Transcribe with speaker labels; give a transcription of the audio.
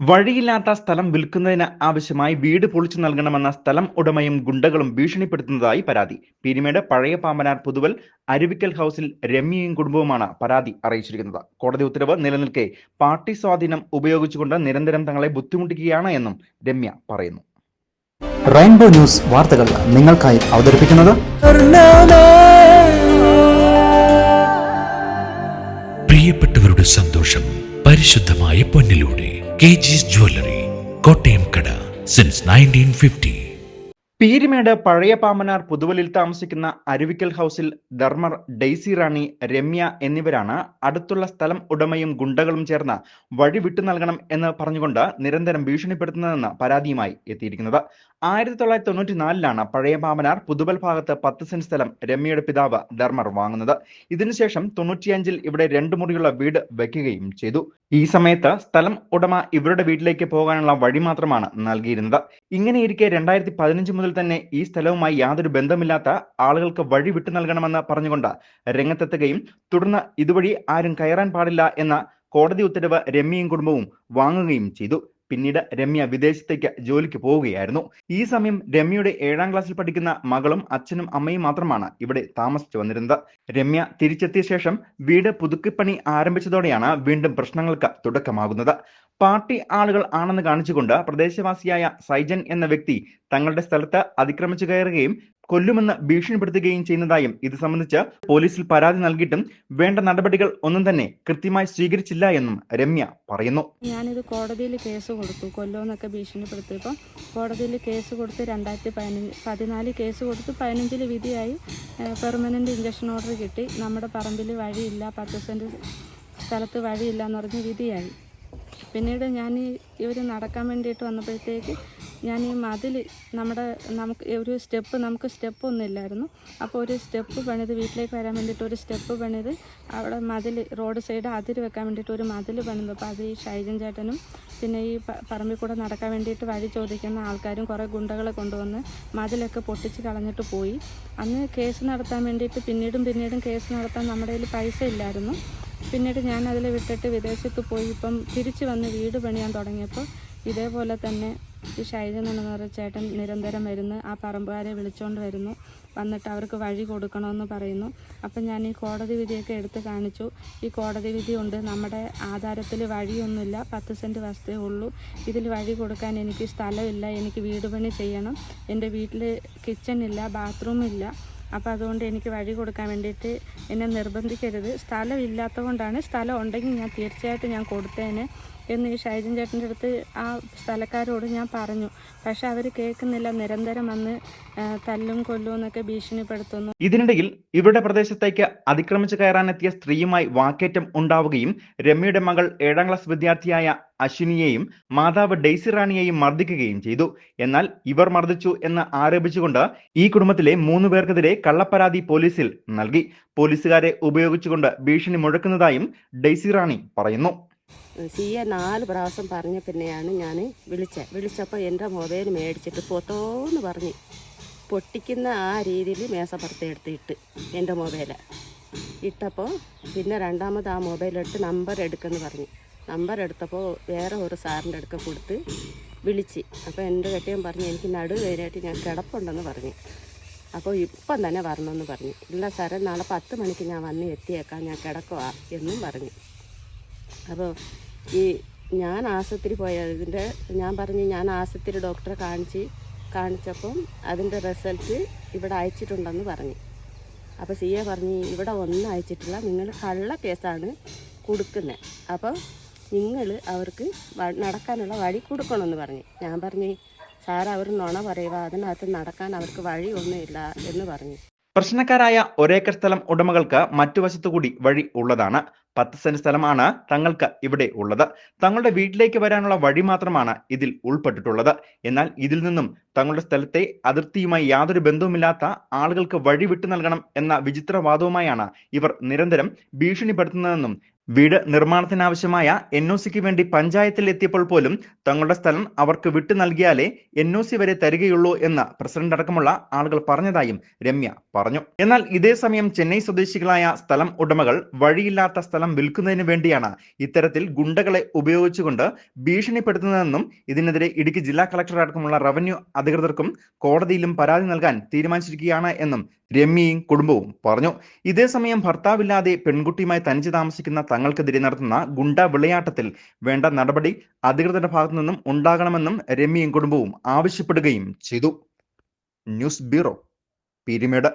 Speaker 1: വഴിയില്ലാത്ത സ്ഥലം വിൽക്കുന്നതിന് ആവശ്യമായി വീട് പൊളിച്ചു നൽകണമെന്ന സ്ഥലം ഉടമയും ഗുണ്ടകളും ഭീഷണിപ്പെടുത്തുന്നതായി പരാതി. പീരിമേട് പഴയ പാമ്പനാർ പുതുവൽ അരുവിക്കൽ ഹൌസിൽ രമ്യയും കുടുംബവുമാണ് പരാതി അറിയിച്ചിരിക്കുന്നത്. കോടതി ഉത്തരവ് നിലനിൽക്കെ പാർട്ടി സ്വാധീനം ഉപയോഗിച്ചുകൊണ്ട് നിരന്തരം തങ്ങളെ ബുദ്ധിമുട്ടിക്കുകയാണ് എന്നും രമ്യ പറയുന്നു.
Speaker 2: റെയിൻബോ ന്യൂസ് വാർത്തകൾ നിങ്ങൾക്കായി അവതരിപ്പിക്കുന്നത്
Speaker 3: പ്രിയപ്പെട്ടവരുടെ സന്തോഷം പരിശുദ്ധമായ പൊന്നിലൂടെ. കെ ജിസ് ജ്വല്ലറി കോട്ടയം കട സിൻസ് നയന്റീൻ ഫിഫ്റ്റി
Speaker 1: പീരിമേട് പഴയ പാമ്പനാർ പുതുവലിൽ താമസിക്കുന്ന അരുവിക്കൽ ഹൌസിൽ ധർമ്മർ ഡെയ്സി റാണി രമ്യ എന്നിവരാണ് അടുത്തുള്ള സ്ഥലം ഉടമയും ഗുണ്ടകളും ചേർന്ന് വഴി വിട്ടു നൽകണം എന്ന് പറഞ്ഞുകൊണ്ട് നിരന്തരം ഭീഷണിപ്പെടുത്തുന്നതെന്ന് പരാതിയുമായി എത്തിയിരിക്കുന്നത്. ആയിരത്തി തൊള്ളായിരത്തി തൊണ്ണൂറ്റി നാലിലാണ് പഴയ പാമ്പനാർ പുതുവൽ ഭാഗത്ത് പത്ത് സെന്റ് സ്ഥലം രമ്യയുടെ പിതാവ് ധർമ്മർ വാങ്ങുന്നത്. ഇതിനുശേഷം തൊണ്ണൂറ്റിയഞ്ചിൽ ഇവിടെ രണ്ടു മുറിയുള്ള വീട് വയ്ക്കുകയും ചെയ്തു. ഈ സമയത്ത് സ്ഥലം ഉടമ ഇവരുടെ വീട്ടിലേക്ക് പോകാനുള്ള വഴി മാത്രമാണ് നൽകിയിരുന്നത്. ഇങ്ങനെയിരിക്കെ രണ്ടായിരത്തി പതിനഞ്ച് മുതൽ തന്നെ ഈ സ്ഥലവുമായി യാതൊരു ബന്ധമില്ലാത്ത ആളുകൾക്ക് വഴി വിട്ടു നൽകണമെന്ന് പറഞ്ഞുകൊണ്ട് രംഗത്തെത്തുകയും തുടർന്ന് ഇതുവഴി ആരും കയറാൻ പാടില്ല എന്ന കോടതി ഉത്തരവ് രമ്യയും കുടുംബവും വാങ്ങുകയും ചെയ്തു. പിന്നീട് രമ്യ വിദേശത്തേക്ക് ജോലിക്ക് പോവുകയായിരുന്നു. ഈ സമയം രമ്യയുടെ ഏഴാം ക്ലാസ്സിൽ പഠിക്കുന്ന മകളും അച്ഛനും അമ്മയും മാത്രമാണ് ഇവിടെ താമസിച്ചു വന്നിരുന്നത്. രമ്യ തിരിച്ചെത്തിയ ശേഷം വീട് പുതുക്കിപ്പണി ആരംഭിച്ചതോടെയാണ് വീണ്ടും പ്രശ്നങ്ങൾക്ക് തുടക്കമാകുന്നത്. പാർട്ടി ആളുകൾ ആണെന്ന് കാണിച്ചുകൊണ്ട് പ്രദേശവാസിയായ സൈജൻ എന്ന വ്യക്തി തങ്ങളുടെ സ്ഥലത്ത് അതിക്രമിച്ചു കയറുകയും കൊല്ലുമെന്ന് ഭീഷണിപ്പെടുത്തുകയും ചെയ്യുന്നതായും ഇത് സംബന്ധിച്ച് പോലീസിൽ പരാതി നൽകിയിട്ടും വേണ്ട നടപടികൾ ഒന്നും തന്നെ കൃത്യമായി സ്വീകരിച്ചില്ല എന്നും രമ്യ പറയുന്നു.
Speaker 4: ഞാനിത് കോടതിയിൽ കേസ് കൊടുത്തു. കൊല്ലുമെന്നൊക്കെ ഭീഷണിപ്പെടുത്തിയപ്പോൾ കോടതിയിൽ കേസ് കൊടുത്ത് രണ്ടായിരത്തി പതിനഞ്ച് പതിനാല് കേസ് കൊടുത്ത് പതിനഞ്ചിൽ വിധിയായി. പെർമനന്റ് ഇഞ്ചക്ഷൻ ഓർഡർ കിട്ടി. നമ്മുടെ പറമ്പിൽ വഴിയില്ല പത്ത് സെന്റ് സ്ഥലത്ത് വഴിയില്ല എന്ന് പറഞ്ഞ് വിധിയായി. പിന്നീട് ഞാൻ ഇവർ നടക്കാൻ വേണ്ടിയിട്ട് വന്നപ്പോഴത്തേക്ക് ഞാൻ ഈ മതിൽ നമ്മുടെ നമുക്ക് ഒരു സ്റ്റെപ്പ് നമുക്ക് സ്റ്റെപ്പ് ഒന്നും ഇല്ലായിരുന്നു അപ്പോൾ ഒരു സ്റ്റെപ്പ് പണിത് വീട്ടിലേക്ക് വരാൻ വേണ്ടിയിട്ട് ഒരു സ്റ്റെപ്പ് പണിത് അവിടെ മതിൽ റോഡ് സൈഡ് അതിര് വെക്കാൻ വേണ്ടിയിട്ട് ഒരു മതിൽ പണിതപ്പോൾ അത് ഈ ഷൈജൻ ചേട്ടനും പിന്നെ ഈ പറമ്പിൽ കൂടെ നടക്കാൻ വേണ്ടിയിട്ട് വഴി ചോദിക്കുന്ന ആൾക്കാരും കുറേ ഗുണ്ടകളെ കൊണ്ടുവന്ന് മതിലൊക്കെ പൊട്ടിച്ച് കളഞ്ഞിട്ട് പോയി. അന്ന് കേസ് നടത്താൻ വേണ്ടിയിട്ട് പിന്നീടും പിന്നീടും കേസ് നടത്താൻ നമ്മുടെ കയ്യിൽ പൈസ ഇല്ലായിരുന്നു. പിന്നീട് ഞാൻ അതിൽ വിട്ടിട്ട് വിദേശത്ത് പോയി. ഇപ്പം തിരിച്ച് വന്ന് വീട് പണിയാൻ തുടങ്ങിയപ്പോൾ ഇതേപോലെ തന്നെ ഈ ഷൈജൻ എന്ന് പറഞ്ഞ ചേട്ടൻ നിരന്തരം വരുന്നു ആ പറമ്പുകാരെ വിളിച്ചുകൊണ്ട് വരുന്നു. വന്നിട്ട് അവർക്ക് വഴി കൊടുക്കണമെന്ന് പറയുന്നു. അപ്പം ഞാൻ ഈ കോടതി വിധിയൊക്കെ എടുത്ത് കാണിച്ചു. ഈ കോടതി വിധി ഉണ്ട്. നമ്മുടെ ആധാരത്തിൽ വഴിയൊന്നുമില്ല. പത്ത് സെന്റ് വസ്തുവേ ഉള്ളൂ. ഇതിൽ വഴി കൊടുക്കാൻ എനിക്ക് സ്ഥലമില്ല. എനിക്ക് വീട് പണി ചെയ്യണം. എന്റെ വീട്ടിൽ കിച്ചൺ ഇല്ല ബാത്റൂം ഇല്ല. അപ്പോൾ അതുകൊണ്ട് എനിക്ക് വഴി കൊടുക്കാൻ വേണ്ടിയിട്ട് എന്നെ നിർബന്ധിക്കരുത്. സ്ഥലം ഇല്ലാത്തത് കൊണ്ടാണ് സ്ഥലം ഉണ്ടെങ്കിൽ ഞാൻ തീർച്ചയായിട്ടും ഞാൻ കൊടുത്തേനെ. എന്ന് ഈ ഷൈജൻ ചേട്ടന്റെ അടുത്ത് ആ സ്ഥലക്കാരോട് ഞാൻ പറഞ്ഞു. പക്ഷെ അവർ കേൾക്കുന്നില്ല. നിരന്തരം വന്ന് തല്ലും കൊല്ലും എന്നൊക്കെ ഭീഷണിപ്പെടുത്തുന്നു.
Speaker 1: ഇതിനിടയിൽ ഇവരുടെ പ്രദേശത്തേക്ക് അതിക്രമിച്ചു കയറാനെത്തിയ സ്ത്രീയുമായി വാക്കേറ്റം ഉണ്ടാവുകയും രമ്യയുടെ മകൾ ഏഴാം ക്ലാസ് വിദ്യാർത്ഥിയായ അശ്വിനിയെയും മാതാവ് ഡെയ്സി റാണിയെയും മർദ്ദിക്കുകയും ചെയ്തു. എന്നാൽ ഇവർ മർദ്ദിച്ചു എന്ന് ആരോപിച്ചുകൊണ്ട് ഈ കുടുംബത്തിലെ മൂന്ന് പേർക്കെതിരെ കള്ളപ്പരാതി പോലീസിൽ നൽകി. പോലീസുകാരെ ഉപയോഗിച്ചുകൊണ്ട് ഭീഷണി മുഴക്കുന്നതായും ഡെയ്സി റാണി പറയുന്നു.
Speaker 5: സി എ നാല് പ്രാവശ്യം പറഞ്ഞ പിന്നെയാണ് ഞാൻ വിളിച്ചത് വിളിച്ചപ്പോൾ എന്റെ മൊബൈൽ മേടിച്ചിട്ട് പൊത്തോന്ന് പറഞ്ഞ് പൊട്ടിക്കുന്ന ആ രീതിയിൽ മേശപ്പുറത്ത് എടുത്തിട്ട് എന്റെ മൊബൈൽ ഇട്ടപ്പോൾ പിന്നെ രണ്ടാമത് ആ മൊബൈലെടുത്ത് നമ്പർ എടുക്കുമെന്ന് പറഞ്ഞു. നമ്പർ എടുത്തപ്പോൾ വേറെ ഒരു സാറിന്റെ അടുക്ക കൊടുത്ത് വിളിച്ച്. അപ്പോൾ എന്റെ കെട്ടിയൻ പറഞ്ഞു എനിക്ക് നടുവേനായിട്ട് ഞാൻ കിടപ്പുണ്ടെന്ന് പറഞ്ഞു. അപ്പോൾ ഇപ്പം തന്നെ വരണമെന്ന് പറഞ്ഞു. ഇല്ല സാറേ നാളെ പത്ത് മണിക്ക് ഞാൻ വന്ന് എത്തിയേക്കാം ഞാൻ കിടക്കുക എന്നും പറഞ്ഞു. അപ്പോൾ ഈ ഞാൻ ആശുപത്രി പോയതിന്റെ ഞാൻ പറഞ്ഞു ഞാൻ ആശുപത്രി ഡോക്ടറെ കാണിച്ച് കാണിച്ചപ്പം അതിന്റെ റിസൾട്ട് ഇവിടെ അയച്ചിട്ടുണ്ടെന്ന് പറഞ്ഞു. അപ്പോൾ സി എ പറഞ്ഞ് ഇവിടെ ഒന്നും അയച്ചിട്ടില്ല നിങ്ങൾ കള്ള കേസാണ് കൊടുക്കുന്നത് അപ്പോൾ നിങ്ങൾ അവർക്ക് നടക്കാനുള്ള വഴി കൊടുക്കണമെന്ന് പറഞ്ഞു. ഞാൻ പറഞ്ഞു സാർ അവർ നുണ പറയുക അതിനകത്ത് നടക്കാൻ അവർക്ക് വഴി വഴിയൊന്നുമില്ല എന്ന് പറഞ്ഞു.
Speaker 1: പ്രശ്നക്കാരായ ഒരേക്കർ സ്ഥലം ഉടമകൾക്ക് മറ്റു വശത്തുകൂടി വഴി ഉള്ളതാണ്. പത്ത് സെന്റ് സ്ഥലമാണ് തങ്ങൾക്ക് ഇവിടെ ഉള്ളത്. തങ്ങളുടെ വീട്ടിലേക്ക് വരാനുള്ള വഴി മാത്രമാണ് ഇതിൽ ഉൾപ്പെട്ടിട്ടുള്ളത്. എന്നാൽ ഇതിൽ നിന്നും തങ്ങളുടെ സ്ഥലത്തെ അതിർത്തിയുമായി യാതൊരു ബന്ധവുമില്ലാത്ത ആളുകൾക്ക് വഴി വിട്ടു നൽകണം എന്ന വിചിത്രവാദവുമായാണ് ഇവർ നിരന്തരം ഭീഷണിപ്പെടുത്തുന്നതെന്നും വീട് നിർമ്മാണത്തിനാവശ്യമായ എൻ ഒ സിക്ക് വേണ്ടി പഞ്ചായത്തിൽ എത്തിയപ്പോൾ പോലും തങ്ങളുടെ സ്ഥലം അവർക്ക് വിട്ടു നൽകിയാലേ എൻ ഒ സി വരെ തരികയുള്ളൂ എന്ന് പ്രസിഡന്റ് അടക്കമുള്ള ആളുകൾ പറഞ്ഞതായും രമ്യ പറഞ്ഞു. എന്നാൽ ഇതേ സമയം ചെന്നൈ സ്വദേശികളായ സ്ഥലം ഉടമകൾ വഴിയില്ലാത്ത സ്ഥലം വിൽക്കുന്നതിന് വേണ്ടിയാണ് ഇത്തരത്തിൽ ഗുണ്ടകളെ ഉപയോഗിച്ചുകൊണ്ട് ഭീഷണിപ്പെടുത്തുന്നതെന്നും ഇതിനെതിരെ ഇടുക്കി ജില്ലാ കളക്ടർ അടക്കമുള്ള റവന്യൂ അധികൃതർക്കും കോടതിയിലും പരാതി നൽകാൻ തീരുമാനിച്ചിരിക്കുകയാണ് എന്നും രമ്യയും കുടുംബവും പറഞ്ഞു. ഇതേസമയം ഭർത്താവില്ലാതെ പെൺകുട്ടിയുമായി തനിച്ച് താമസിക്കുന്ന തങ്ങൾക്കെതിരെ നടത്തുന്ന ഗുണ്ട വിളയാട്ടത്തിൽ വേണ്ട നടപടി അധികൃതരുടെ ഭാഗത്തു നിന്നും ഉണ്ടാകണമെന്നും രമ്യയും കുടുംബവും ആവശ്യപ്പെടുകയും ചെയ്തു. News bureau Peermade.